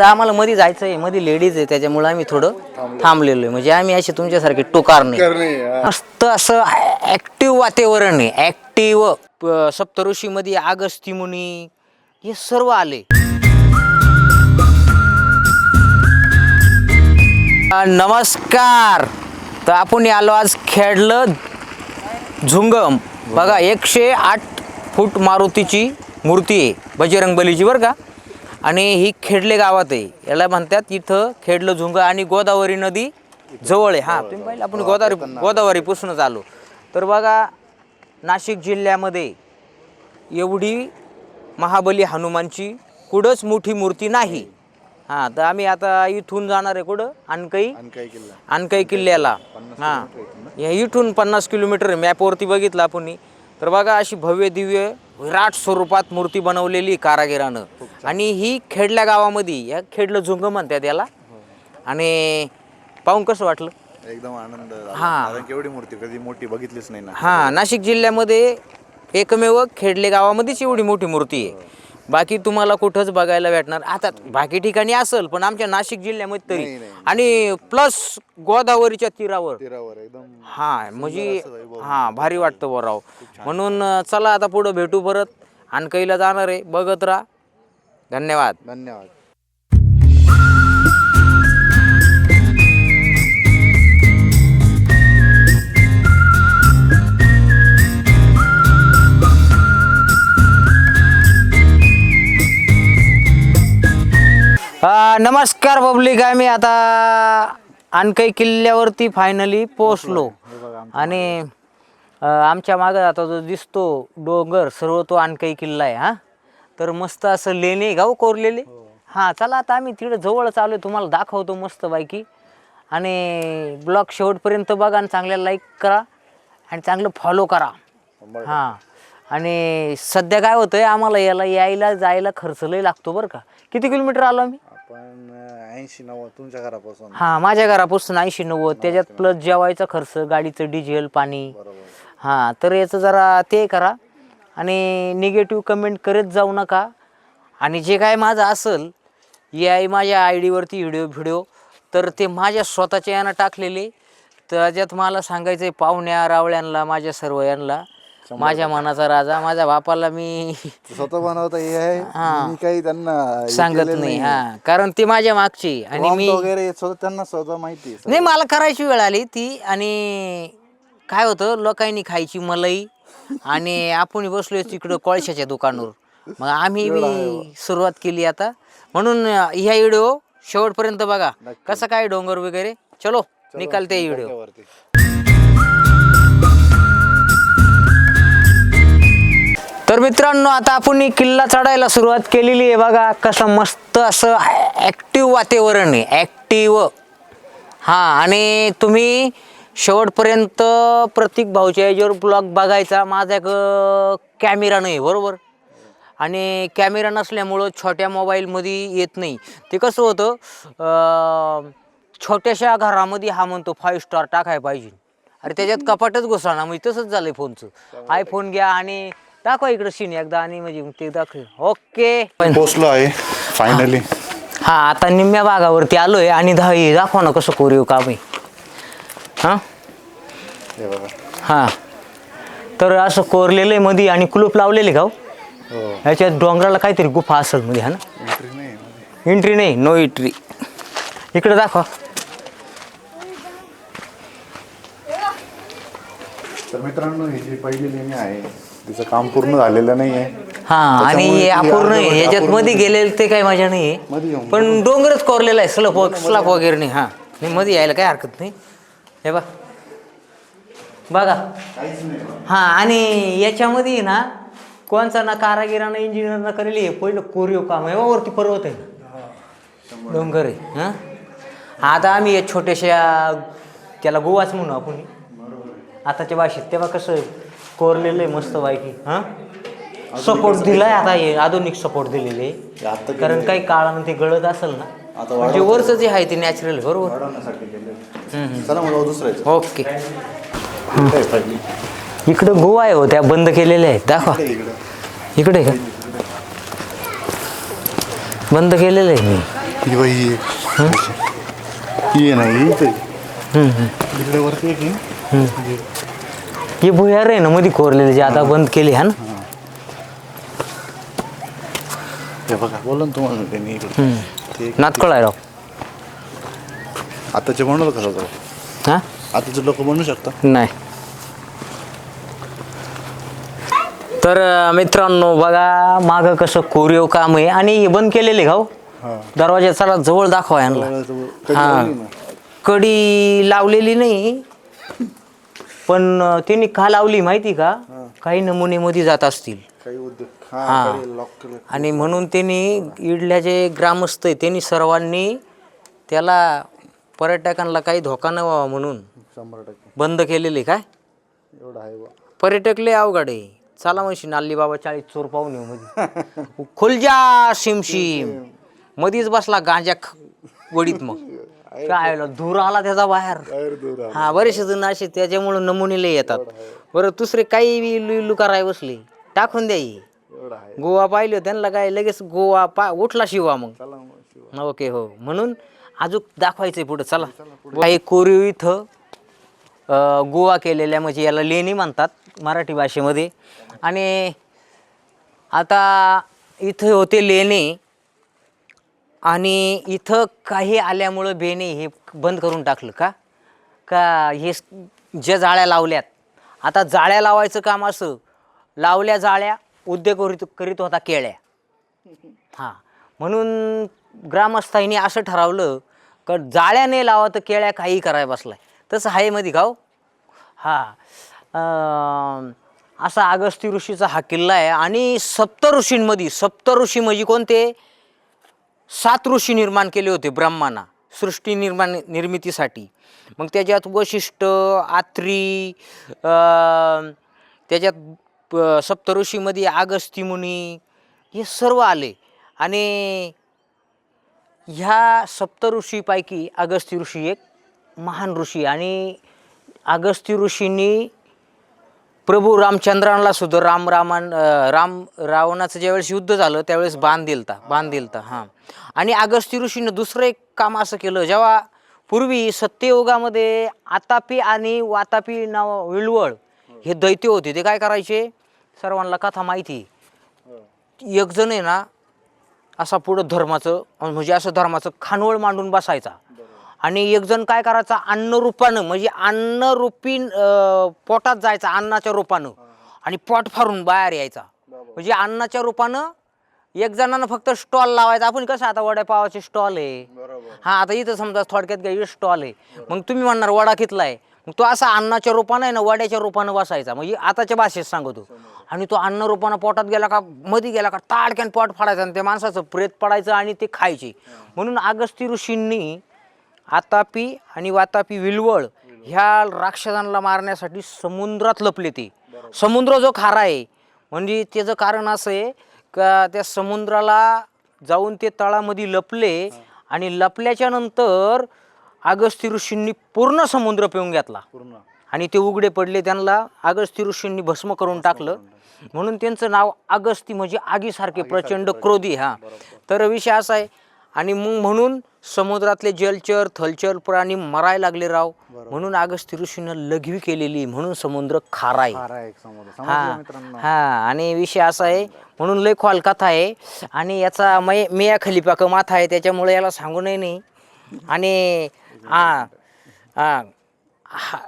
आता आम्हाला मध्ये जायचं आहे मध्ये लेडीज आहे त्याच्यामुळे आम्ही थोडं थांबलेलो आहे. म्हणजे आम्ही असे तुमच्यासारखे टोकार नाही. मस्त असं ऍक्टिव्ह वातावरण आहे. ऍक्टिव्ह सप्तऋषीमध्ये आगस्ती मुनी हे सर्व आले. नमस्कार. तर आपण आलो आज खेडलं झुंगम. बघा एकशे आठ फूट मारुतीची मूर्ती आहे बजरंग बलीची बरं का? आणि ही खेडले गावात आहे. याला म्हणतात इथं खेडलं झुंग आणि गोदावरी नदी जवळ आहे. हां तुम्ही पाहिलं आपण गोदावरी गोदावरी पासूनच आलो. तर बघा नाशिक जिल्ह्यामध्ये एवढी महाबली हनुमानची कुठंच मोठी मूर्ती नाही. हां तर आम्ही आता इथून जाणार आहे कुठं? अनकई आणि काय किल्ला. अनकई किल्ल्याला. हां. या इथून पन्नास किलोमीटर आहे. मॅपवरती बघितलं आपण. तर बघा अशी भव्य दिव्य विराट स्वरूपात मूर्ती बनवलेली कारागिरानं. आणि ही खेडल्या गावामध्ये या खेडलं झुंग म्हणतात याला. आणि पाहून कसं वाटलं? एकदम आनंद झाला. हा. कारण की एवढी मूर्ती कधी मोठी बघितलीच नाही ना. हां नाशिक जिल्ह्यामध्ये एकमेव खेडले गावामध्येच एवढी मोठी मूर्ती आहे. बाकी तुम्हाला कुठंच बघायला भेटणार. आता बाकी ठिकाणी असेल पण आमच्या नाशिक जिल्ह्यामध्ये तरी. नाही. आणि प्लस गोदावरीच्या तीरावर. तीरावर एकदम हा म्हणजे असं वैभव. हा भारी वाटतं बरं राव. म्हणून अं, चला आता पुढं भेटू परत. आणकईला जाणार आहे. बघत राहा. धन्यवाद. धन्यवाद. अं, नमस्कार पब्लिक आम्ही आता आणकई किल्ल्यावरती फायनली पोहोचलो. आणि अं, आमच्या मागं आता जो दिसतो डोंगर सर्व तो आणकई किल्ला आहे हा? तर मस्त असं लेणे गाव कोरलेले? हां. चला आता आम्ही तिकडे जवळच आलो तुम्हाला दाखवतो मस्त बायकी आणि ब्लॉग शेवटपर्यंत बघा आणि चांगल्या लाईक करा आणि चांगलं फॉलो करा. हां. आणि सध्या काय होतंय आम्हाला याला यायला जायला खर्च लय लागतो बरं का. किती किलोमीटर आलो आम्ही? आपण ऐंशी नव्वद तुमच्या घरापासून. हां माझ्या घरापासून ऐंशी नव्वद. त्याच्यात प्लस जेवायचा खर्च गाडीचं डिझेल पाणी. बरोबर. हां तर याचं जरा ते करा. आणि निगेटिव्ह कमेंट करत जाऊ नका. आणि जे काय माझं असेल या माझ्या आय डीवरती व्हिडिओ व्हिडिओ तर ते माझ्या स्वतःच्या यानं टाकलेले. त्याच्यात मला सांगायचं आहे पाहुण्या रावळ्यांना माझ्या सर्व यांना. माझ्या मनाचा राजा माझ्या बापाला मी स्वतः बनवता हे आहे. हा. मी काही त्यांना हे सांगत केलेलं नाही. हां. कारण ते माझ्या मागची आणि Prompt मी वगैरे स्वतः त्यांना स्वतः माहिती आहे. नाही मला करायची वेळ आली ती आणि काय होतं लोकांनी खायची मलाई आणि आपण बसलोय तिकडं कोळशाच्या दुकानावर. मग आम्ही बी सुरुवात केली आता. म्हणून ह्या व्हिडिओ शेवटपर्यंत बघा. कसं काय डोंगर वगैरे? चलो निकालते व्हिडिओ. त्यावरती. तर मित्रांनो आता आपण किल्ला चढायला सुरुवात केलेली आहे. बघा कसं मस्त असं ॲक्टिव्ह वातावरण आहे. ॲक्टिव्ह हां आणि तुम्ही शेवटपर्यंत प्रतीक भाऊच्या याच्यावर ब्लॉग बघायचा. माझा एक कॅमेरा नाही बरोबर? आणि कॅमेरा नसल्यामुळं छोट्या मोबाईलमध्ये येत नाही. ते कसं होतं छोट्याशा घरामध्ये हा म्हणतो फाईव्ह स्टार टाकाय पाहिजे. अरे त्याच्यात कपाटच घुसाना. म्हणजे तसंच झालंय फोनचं. आयफोन घ्या आणि दाखवा इकडं सीन एकदा आणि म्हणजे मग ते दाखव. ओके पोचलो आहे फायनली हा. आता निम्म्या भागावरती आलोय आणि दहावी दाखवा ना कसं कोरीव काम आहे. हां? हे बघा. हां. तर असं कोरलेलं आहे मध्ये आणि कुलूप लावलेले का हो? हो. याच्यात डोंगराला काहीतरी गुफा असेल मध्ये हा ना? नाही मध्ये. एंट्री नाही? नो एंट्री इकडे दाखवा. तर मित्रांनो ही जी पहिली लेणी आहे तिचं काम पूर्ण झालेलं नाही आहे हा आणि त्याच्यामुळे हे ती अपूर्ण आहे. अर्धवट- याच्यात मध्ये गेलेलं ते काही मजा नाही मध्ये आहे येऊन पण डोंगरच कोरलेला आहे स्लप स्लप वगैरे नाही. हा नाही मध्ये यायला काही हरकत नाही. हे बा बघा. हा आणि याच्यामध्ये ना कोणचा ना कारागिरानं इंजिनियरनं करेल हे पहिलं कोरीव काम आहे. हो, वरती पर्वत आहे. ना डोंगर आहे हां? आता आम्ही या छोट्याशा त्याला गोवाच म्हणू आपण. आताच्या भाषेत तेव्हा कसं कोरलेलं आहे मस्त बायकी हां? सपोर्ट दिलाय आता हे आधुनिक सपोर्ट दिलेले हे आता कारण काही काळानं ते गळत असेल ना. म्हणजे वरचं जे आहे ते नॅचरल बरोबर. चला ओके इकडं गोवा आहे हो त्या बंद केलेल्या आहेत. दाखवा. इकडे का? बंद केलेलं आहे मी. ही बाई ही. आहे. ही आहे ना ही इथे. इकडे वरती एक आहे. हे भुयार आहे ना मध्ये कोरलेले जे आता बंद केले हा ना. हे बघा ना तुम्हाला त्यांनी इकडे. ते एक- नातकळ आहे राव. आताचे बनवलं कसं तो हा? आताचे लोक बनवू शकता नाही. तर अं, मित्रांनो बघा मागं कसं कोरीव काम आहे. आणि हे बंद केलेले घाव हा? दरवाजा चला जवळ दाखवा यांना. कधी हा. ना? कडी लावलेली नाही. पण अं, त्यांनी का लावली माहिती का? काही नमुने मध्ये जात असतील. काही उद्योग हा. हा. लॉक केलं. आणि म्हणून त्यांनी इडल्या जे ग्रामस्थ आहे त्यांनी सर्वांनी त्याला पर्यटकांना काही धोका न व्हावा म्हणून शंभर टक्के. बंद केलेले काय? एवढं आहे बा. पर्यटक लय अवघड आहे. चला म्हणशी नाल्ली बाबा चाळीस चोर पाहून येऊ मध्ये खुलजा शिमशिम. मधीच बसला गांजा ख- वडीत मग. काय आलं, धूर आला त्याचा बाहेर. बाहेर दूर आहे. हा बरेचसे जण असे त्याच्यामुळे नमुने लय येतात. बरं दुसरे काही इल्लू इल्लू कराय बसले टाकून द्या ही. एवढं आहे. गोवा पाहिले त्यांना काय लगेच गोवा पा उठला शिवा मग. चला मग शिवा. ओके हो. म्हणून अजून दाखवायचंय पुढे चला. काही कोरीव इथं अं, गोवा केलेल्या म्हणजे याला लेणी म्हणतात मराठी भाषेमध्ये. आणि आता इथं होते लेणे. आणि इथं काही आल्यामुळं बेने हे बंद करून टाकलं का? का हे ज्या जाळ्या लावल्यात आता जाळ्या लावायचं काम असं लावल्या जाळ्या उद्योग करीत करीत होता केळ्या. हां. म्हणून ग्रामस्थांनी असं ठरवलं का जाळ्या नाही लावा तर केळ्या काही करायला बसलाय. तसं आहे मध्ये गाव हो? हां? असा अगस्ती ऋषीचा हा किल्ला आहे. आणि सप्त ऋषींमध्ये सप्त ऋषी म्हणजे कोणते? सात ऋषी निर्माण केले होते ब्रह्माना सृष्टी निर्माण निर्मितीसाठी. मग त्याच्यात वशिष्ठ आत्री त्याच्यात सप्तऋषीमध्ये आगस्ती मुनी हे सर्व आले. आणि ह्या सप्तऋषीपैकी अगस्ती ऋषी एक महान ऋषी. आणि अगस्ती ऋषींनी प्रभू रामचंद्रांना सुद्धा राम रामान राम रावणाचं ज्यावेळेस युद्ध झालं त्यावेळेस बाण दिलता बाण दिलता हां. आणि अगस्ती ऋषीनं दुसरं एक काम असं केलं जेव्हा पूर्वी सत्ययोगामध्ये आतापी आणि वातापी नाव विळवळ हे दैत्य होते ते काय करायचे? सर्वांना कथा माहिती. एकजण आहे ना असा पुढं धर्माचं म्हणजे असं धर्माचं खानवळ मांडून बसायचा. आणि एक जण काय करायचा अन्न रूपानं म्हणजे अन्न रूपी पोटात जायचा अन्नाच्या रूपानं. आणि पोट फारून बाहेर यायचा. म्हणजे अन्नाच्या रूपानं एक जणांना फक्त स्टॉल लावायचा. आपण कसं आता वड्यापावाचे स्टॉल आहे? हा आता इथं समजा थोडक्यात काही स्टॉल आहे. मग तुम्ही म्हणणार वडा कितला आहे? मग तो असा अन्नाच्या रूपानं आहे ना वड्याच्या रूपानं बसायचा. म्हणजे आताच्या भाषेत सांगतो. आणि तो अन्न रूपानं पोटात गेला का मध्ये गेला का ताडक्यान पोट फाडायचा आणि त्या माणसाचं प्रेत पडायचं आणि ते खायचे. म्हणून अगस्ती ऋषींनी आतापी आणि वातापी विलवळ ह्या राक्षसांना मारण्यासाठी समुद्रात लपले ते. समुद्र जो खारा आहे म्हणजे त्याचं कारण असं आहे का त्या समुद्राला जाऊन ते तळामध्ये लपले आणि लपल्याच्या नंतर अगस्ती ऋषींनी पूर्ण समुद्र पिऊन घेतला. पूर्ण. आणि ते उघडे पडले त्यांना अगस्ती ऋषींनी भस्म करून टाकलं. म्हणून त्यांचं नाव अगस्ती म्हणजे आगीसारखे प्रचंड क्रोधी हा. तर विषय असा आहे आणि मग म्हणून समुद्रातले जलचर थलचर प्राणी मरायला लागले राव. म्हणून अगस्ती ऋषीनं लघवी केलेली म्हणून समुद्र खारा आहे खारा आहे एक समुद्र. हा. हा आणि विषय असा आहे म्हणून लय खोल कथा आहे. आणि याचा मै मेया खलिफा माथा आहे त्याच्यामुळे याला सांगू नये नाही. आणि हा हा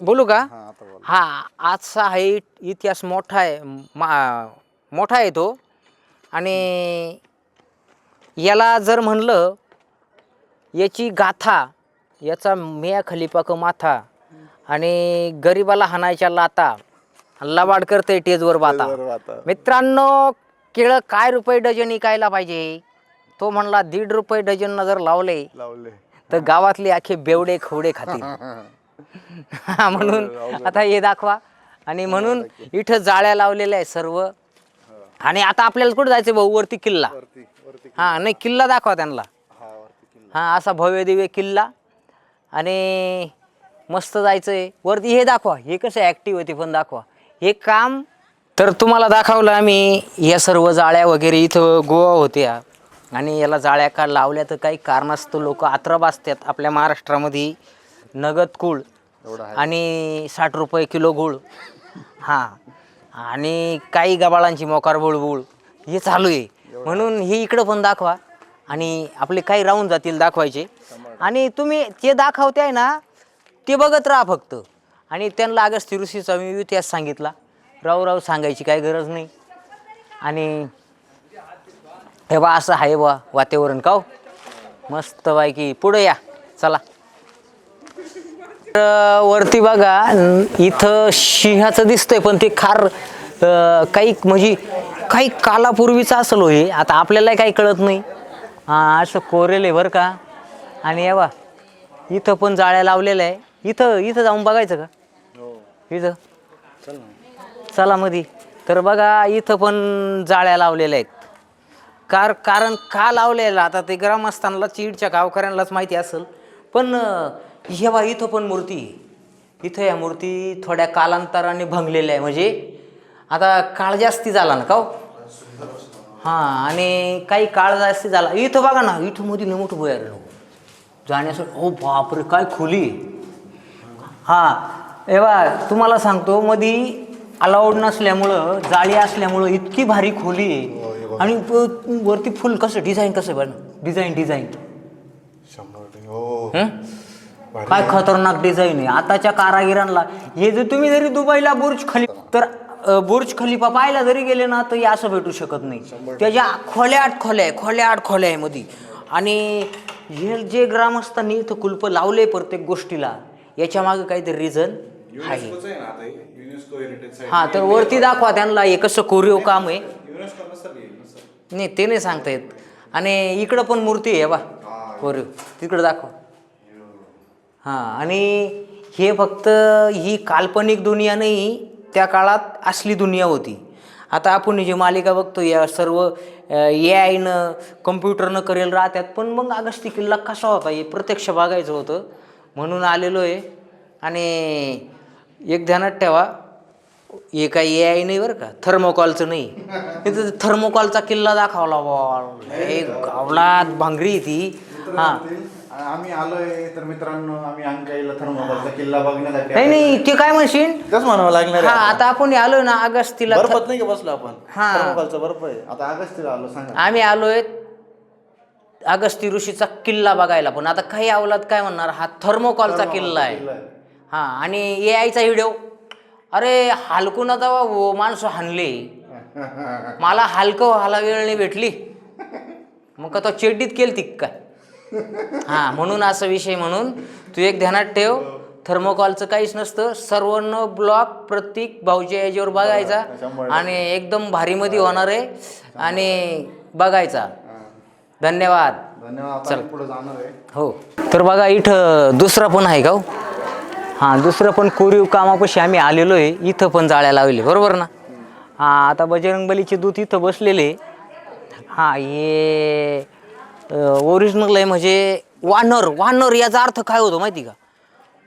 बोलू का? हा हा आजचा हा इत- इतिहास मोठा आहे मोठा आहे तो. आणि याला जर म्हणलं याची गाथा याचा मिया खलिफा क माथा आणि गरिबाला हाणायच्या लाता लबाड करते टेजवर बाता मित्रांनो केळं काय रुपये डझन विकायला पाहिजे? तो म्हणला दीड रुपये डझन जर लावले लावले. तर गावातले अखे बेवडे खवडे खातील. हा, म्हणून आता हे दाखवा. आणि म्हणून इथं जाळ्या लावलेल्या आहे सर्व. आणि आता आपल्याला कुठं जायचं भाऊ? वरती किल्ला. वरती वरती हा नाही किल्ला दाखवा त्यांना. हा वरती किल्ला. हा असा भव्य दिव्य किल्ला. आणि मस्त जायचंय. वरती हे दाखवा. हे कसं ॲक्टिव्ह होते पण दाखवा. हे काम तर तुम्हाला दाखवलं आम्ही. या सर्व जाळ्या वगैरे इथं गोवा होत्या. आणि याला जाळ्या का लावल्या तर काही कारणास्तव लोक आत्रप असतात आपल्या महाराष्ट्रामध्ये. नगद कूळ आणि साठ रुपये किलो गूळ. हां. आणि काही गबाळांची मोकार बुळबुळ. हे चालू आहे. म्हणून हे इकडं पण दाखवा आणि आपले काही राहून जातील दाखवायचे. आणि तुम्ही ते दाखवते आहे ना ते बघत राहा फक्त. आणि त्यांना अगस्ती ऋषीचा मी इतिहास सांगितला. राव राव सांगायची काही गरज नाही. आणि हे बा असं आहे बा वातावरण का हो? मस्त बायकी पुढे या. चला. तर वरती बघा इथं सिंहाचं दिसतंय पण ते खार काही म्हणजे काही कालापूर्वीचं असेल हो हे आता आपल्याला काही कळत नाही. हां असं कोरेल आहे बरं का. आणि यावा इथं पण जाळ्या लावलेल्या आहे. इथं इथं जाऊन बघायचं का? इथं. चला मधी. तर बघा इथं पण जाळ्या लावलेल्या आहेत. कार कारण का लावलेलं? आता ते ग्रामस्थांना चीडच्या गावकऱ्यांनाच माहिती असेल. पण हे बा इथं पण मूर्ती इथं या मूर्ती थोड्या कालांतराने भंगलेल्या आहे. म्हणजे आता काळ जास्ती झाला ना का हो? हां आणि काही काळ जास्ती झाला. इथं बघा ना इथं मध्ये मोठं बोयार जाण्यासाठी ओ बापरे काय खोली. हा बा तुम्हाला सांगतो मधी अलाउड नसल्यामुळं जाळी असल्यामुळं इतकी भारी खोली आहे. आणि प- वरती फुल कसं डिझाईन कसं बन डिझाईन डिझाईन शंभर टक्के. हो. भारी काय खतरनाक डिझाईन आहे. आताच्या कारागिरांना हे जर तुम्ही जरी दुबईला बुर्ज खली तर अ, बुर्ज खलिफा पाहायला जरी गेले ना तर असं भेटू शकत नाही. त्याच्या खोल्या आठ खोल्या आहे खोल्या आठ खोल्या आहे मध्ये आणि हे जे ग्रामस्थांनी इथं कुलप लावले प्रत्येक गोष्टीला याच्या मागे काहीतरी रिझन आहे युनेस्कोचं आहे. ना आता हे, युनेस्को हेरिटेज साईट हा तर वरती दाखवा त्यांना हे कसं कोरीव काम आहे. युनेस्को नसेल नसेल. नाही ते नाही सांगता येत. आणि इकडं पण मूर्ती आहे बा कोरीव. तिकडं दाखव. हां आणि हे फक्त ही काल्पनिक दुनिया नाही त्या काळात असली दुनिया होती. आता आपण जी मालिका बघतो या सर्व ए आयनं कम्प्युटरनं करेल राहतात पण मग अगस्ती किल्ला कसा होता? हे प्रत्यक्ष बघायचं होतं. म्हणून आलेलो आहे आणि एक ध्यानात ठेवा हे काय ए आय नाही बरं का? थर्मोकॉलचं नाही. तिथं थर्मोकॉलचा किल्ला दाखवला बॉल हे गावलात भांगरी ती. हां. आम्ही आलोय तर मित्रांनो आम्ही अंकाईला थर्मोकॉलचा किल्ला बघण्यासाठी नाही नाही ते काय म्हणशील? तेच म्हणावं लागणार हा आहे. आता आपण आलोय ना अगस्तीला बर्फात नाही का बसलो आपण? हा. थर्मोकॉलचा बर्फ आहे. आता आलो सांगा. आम्ही आलोय अगस्ती ऋषीचा किल्ला बघायला पण. आता काही अवलाद काय म्हणणार? हा थर्मोकॉलचा किल्ला आहे. हा आणि ए आयचा व्हिडिओ अरे हलकून आता वो माणसं हाणले. मला हलकं व्हायला वेळ नाही भेटली. मग का तो चेड्डीत केली ती काय? हा म्हणून असा विषय म्हणून तू एक ध्यानात ठेव. थर्मोकॉलचं काहीच नसतं. सर्वांना ब्लॉक प्रत्येक भाऊच्या याच्यावर बघायचा. आणि एकदम भारीमध्ये होणार आहे. आणि बघायचा. धन्यवाद. धन्यवाद पुढे जाणार आहे. हो. तर बघा इथं दुसरा पण आहे का हो? हां दुसरं पण कोरीव कामापाशी आम्ही आलेलो आहे. इथं पण जाळ्या लावले बरोबर ना? हां आता बजरंगबलीचे दूत इथं बसलेले हां हे ओरिजिनल आहे म्हणजे वानर वानर याचा अर्थ काय होतो माहिती का?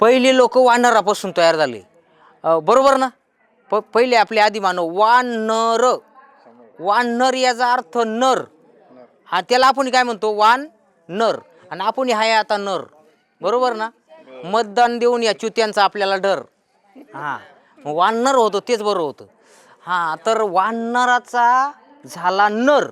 पहिले लोक वानरापासून तयार झाले. बरोबर ना? प पहिले आपले आधी मानव वानर. वानर याचा अर्थ नर. हा त्याला आपण काय म्हणतो? वान नर आणि आपण हाय आता नर. बरोबर ना? मतदान देऊन या चुत्यांचा आपल्याला डर. हां वानर होतो तेच बरं होतं. हां तर वानराचा झाला नर.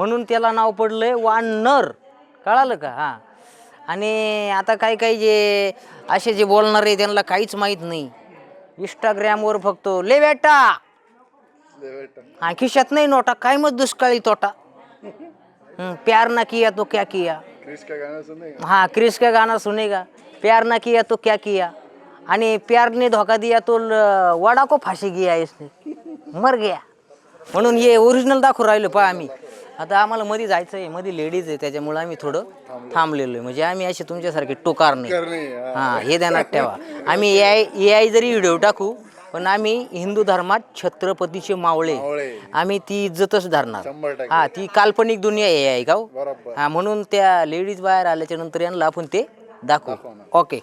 म्हणून त्याला नाव पडलंय वानर. कळालं का? हां. आणि आता काही काही जे असे जे बोलणारे त्यांना काहीच माहीत नाही. इंस्टाग्रामवर फक्त ले बेटा हा खिशात नाही नोटा काय मग दुष्काळी तोटा. प्यार ना किया तो क्या किया. हाँ क्रिस का गाना सुनेगा प्यार ना किया तो क्या किया. आणि प्यार ने धोका दिया तो ल- वडा को फाशी गया इसने. मर गया. म्हणून हे ओरिजिनल दाखवून राहिलो पहा आम्ही. आता आम्हाला मध्ये जायचं आहे मध्ये लेडीज आहे त्याच्यामुळे आम्ही थोडं थांबलेलो आहे. म्हणजे आम्ही असे तुमच्यासारखे टोकार नाही. हां. हे ध्यानात ठेवा. आम्ही ए आय ए आय जरी व्हिडिओ टाकू पण आम्ही हिंदू धर्मात छत्रपतीचे मावळे. आम्ही ती इज्जतच धरणार. हा ती काल्पनिक दुनिया हे आहे का हो? हा म्हणून त्या लेडीज बाहेर आल्याच्यानंतर यांना आपण ते दाखवू. ओके